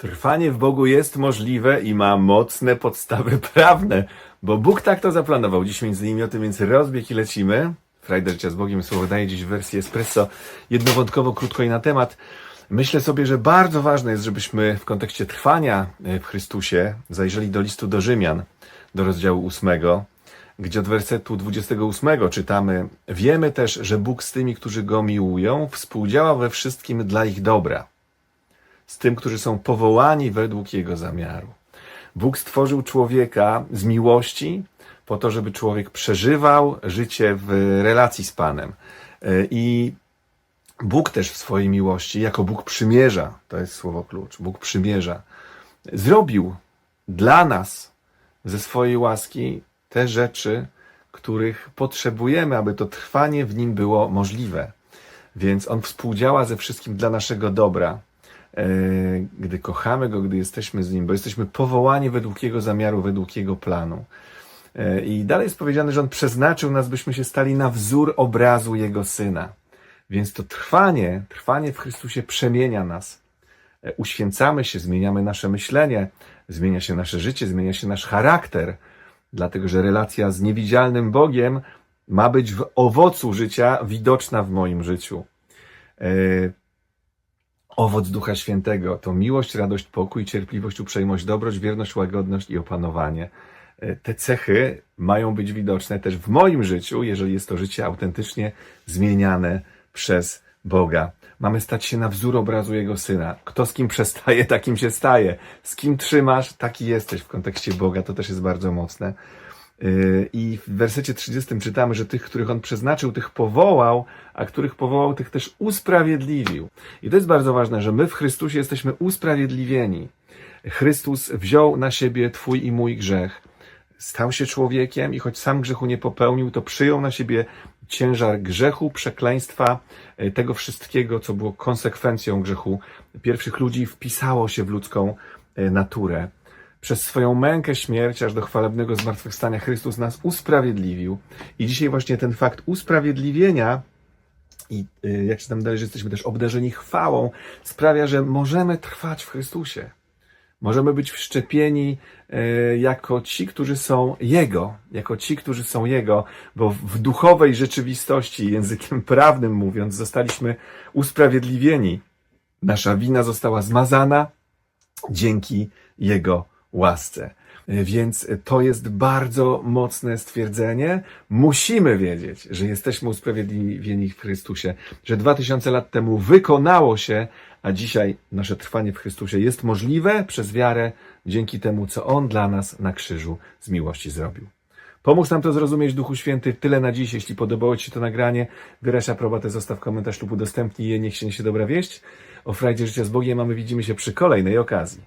Trwanie w Bogu jest możliwe i ma mocne podstawy prawne, bo Bóg tak to zaplanował. Dziś między innymi o tym, więc rozbieg i lecimy. Frajda życia z Bogiem słowo daje dziś w wersji espresso jednowątkowo, krótko i na temat. Myślę sobie, że bardzo ważne jest, żebyśmy w kontekście trwania w Chrystusie zajrzeli do listu do Rzymian, do rozdziału ósmego, gdzie od wersetu 28 czytamy: Wiemy też, że Bóg z tymi, którzy go miłują, współdziała we wszystkim dla ich dobra z tym, którzy są powołani według Jego zamiaru. Bóg stworzył człowieka z miłości po to, żeby człowiek przeżywał życie w relacji z Panem. E, I Bóg też w swojej miłości, jako Bóg przymierza, to jest słowo klucz, Bóg przymierza, zrobił dla nas ze swojej łaski te rzeczy, których potrzebujemy, aby to trwanie w nim było możliwe. Więc On współdziała ze wszystkim dla naszego dobra gdy kochamy Go, gdy jesteśmy z Nim, bo jesteśmy powołani według Jego zamiaru, według Jego planu. E, I dalej jest powiedziane, że On przeznaczył nas, byśmy się stali na wzór obrazu Jego Syna. Więc to trwanie, trwanie w Chrystusie przemienia nas. E, Uświęcamy się, zmieniamy nasze myślenie, zmienia się nasze życie, zmienia się nasz charakter, dlatego że relacja z niewidzialnym Bogiem ma być w owocu życia widoczna w moim życiu. Owoc Ducha Świętego to miłość, radość, pokój, cierpliwość, uprzejmość, dobroć, wierność, łagodność i opanowanie. E, Te cechy mają być widoczne też w moim życiu, jeżeli jest to życie autentycznie zmieniane przez Boga. Mamy stać się na wzór obrazu Jego Syna. Kto z kim przestaje, takim się staje. Z kim trzymasz, taki jesteś w kontekście Boga. To też jest bardzo mocne. Yy, I w wersecie 30 czytamy, że tych, których on przeznaczył, tych powołał, a których powołał, tych też usprawiedliwił. I to jest bardzo ważne, że my w Chrystusie jesteśmy usprawiedliwieni. Chrystus wziął na siebie Twój i mój grzech, stał się człowiekiem i choć sam grzechu nie popełnił, to przyjął na siebie ciężar grzechu, przekleństwa, e, tego wszystkiego, co było konsekwencją grzechu pierwszych ludzi, wpisało się w ludzką e, naturę. Przez swoją mękę, śmierć, aż do chwalebnego zmartwychwstania Chrystus nas usprawiedliwił. I dzisiaj właśnie ten fakt usprawiedliwienia i y, jak się tam dalej, że jesteśmy też obdarzeni chwałą, sprawia, że możemy trwać w Chrystusie. Możemy być wszczepieni e, jako ci, którzy są Jego, jako ci, którzy są Jego, bo w duchowej rzeczywistości, językiem prawnym mówiąc, zostaliśmy usprawiedliwieni. Nasza wina została zmazana dzięki Jego łasce. Więc to jest bardzo mocne stwierdzenie. Musimy wiedzieć, że jesteśmy usprawiedliwieni w Chrystusie, że dwa tysiące lat temu wykonało się, a dzisiaj nasze trwanie w Chrystusie jest możliwe przez wiarę dzięki temu, co On dla nas na krzyżu z miłości zrobił. Pomóż nam to zrozumieć, Duchu Święty. Tyle na dziś. Jeśli podobało Ci się to nagranie, wyraź aprobatę, zostaw komentarz lub udostępnij je. Niech się niesie dobra wieść. O frajdzie życia z Bogiem, a my widzimy się przy kolejnej okazji.